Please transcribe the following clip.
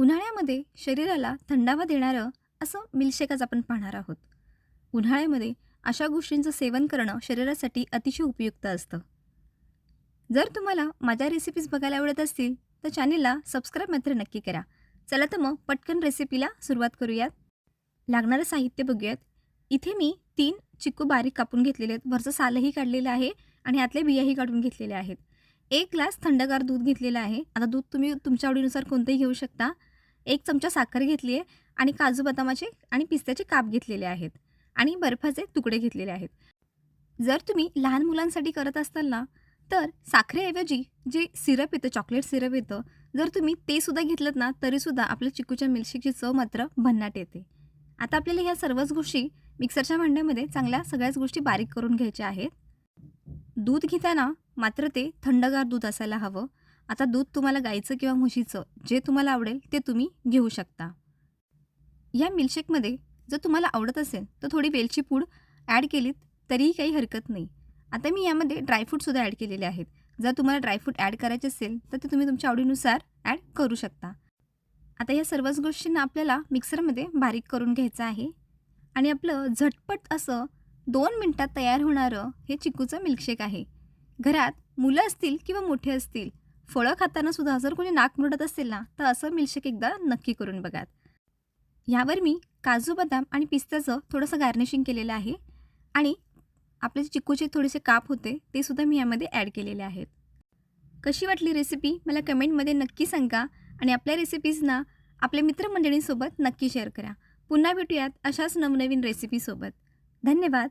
उन्हाळ्यामध्ये शरीराला थंडावा देणारं असं मिल्कशेक आपण पाहणार आहोत. उन्हाळ्यामध्ये अशा गोष्टींचं सेवन करणं शरीरासाठी अतिशय उपयुक्त असतं. जर तुम्हाला माझ्या रेसिपीज बघायला आवडत असतील तर चॅनेलला सबस्क्राईब मात्र नक्की करा. चला तर मग पटकन रेसिपीला सुरुवात करूयात. लागणारं साहित्य बघूयात. इथे मी तीन चिक्कू बारीक कापून घेतलेले आहेत. वरचं सालही काढलेलं आहे आणि आतले बियाही काढून घेतलेले आहेत. एक ग्लास थंडगार दूध घेतलेलं आहे. आता दूध तुम्ही तुमच्या आवडीनुसार कोणतंही घेऊ शकता. एक चमचा साखर घेतली आहे आणि काजू बदामाचे आणि पिस्त्याचे काप घेतलेले आहेत आणि बर्फाचे तुकडे घेतलेले आहेत. जर तुम्ही लहान मुलांसाठी करत असाल ना तर साखरेऐवजी जे सिरप येतं चॉकलेट सिरप येतं जर तुम्ही ते सुद्धा घेतलं ना तरीसुद्धा आपल्या चिकूच्या मिल्कशेकची चव मात्र भन्नाट येते. आता आपल्याला ह्या सर्वच गोष्टी मिक्सरच्या भांड्यामध्ये चांगल्या सगळ्याच गोष्टी बारीक करून घ्यायच्या आहेत. दूध घेताना मात्र ते थंडगार दूध असायला हवं. आता दूध तुम्हाला गाईचं किंवा म्हशीचं जे तुम्हाला आवडेल ते तुम्ही घेऊ शकता. या मिल्कशेकमध्ये जर तुम्हाला आवडत असेल तर थोडी वेलची पूड ॲड केलीत तरीही काही हरकत नाही. आता मी यामध्ये ड्रायफ्रूटसुद्धा ॲड केलेले आहेत. जर तुम्हाला ड्रायफ्रूट ॲड करायचे असेल तर ते तुम्ही तुमच्या आवडीनुसार ॲड करू शकता. आता या सर्वच गोष्टींना आपल्याला मिक्सरमध्ये बारीक करून घ्यायचं आहे आणि आपलं झटपट असं दोन मिनटात तयार होणारं हे चिकूचं मिल्कशेक आहे. घरात मुलं असतील किंवा मोठे असतील फळं खाताना सुद्धा जर कोणी नाक मुरडत असेल ना तर असं मिल्कशेक एकदा नक्की करून बघात यावर मी काजू बदाम आणि पिस्त्याचं थोडंसं गार्निशिंग केलेलं आहे आणि आपले जे चिकूचे थोडेसे काप होते ते सुद्धा मी यामध्ये ॲड केलेले आहेत. कशी वाटली रेसिपी मला कमेंटमध्ये नक्की सांगा आणि आपल्या रेसिपीजना आपल्या मित्रमंडळींसोबत नक्की शेअर करा. पुन्हा भेटूयात अशाच नवनवीन रेसिपीसोबत धन्यवाद!